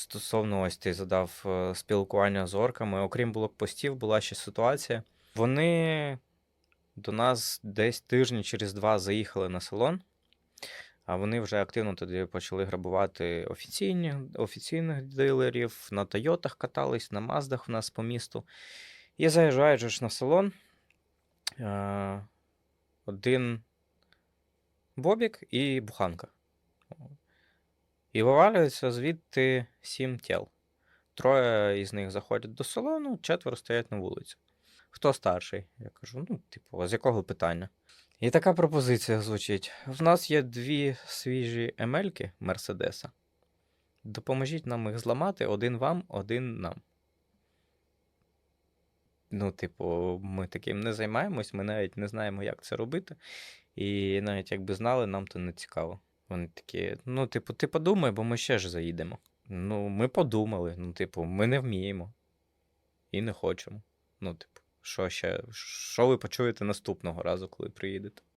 Стосовно ось ти задав е, спілкування з орками, окрім блокпостів, була ще ситуація. Вони до нас десь тижні через два заїхали на салон, а вони вже активно тоді почали грабувати офіційні, офіційних дилерів, на Тойотах катались, на Маздах в нас по місту. І заїжджають на салон. е, Один Бобік і буханка. І вивалюється звідти сім тіл. Троє із них заходять до салону, четверо стоять на вулиці. Хто старший? Я кажу, ну, типу, з якого питання? І така пропозиція звучить: в нас є дві свіжі емельки Мерседеса. Допоможіть нам їх зламати один вам, один нам. Ну, типу, ми таким не займаємось, ми навіть не знаємо, як це робити. І навіть якби знали, нам то не цікаво. Вони такі, ну, типу, ти подумай, бо ми ще ж заїдемо. Ну, ми подумали. Ну, типу, ми не вміємо. І не хочемо. Ну, типу, що ще? Що ви почуєте наступного разу, коли приїдете?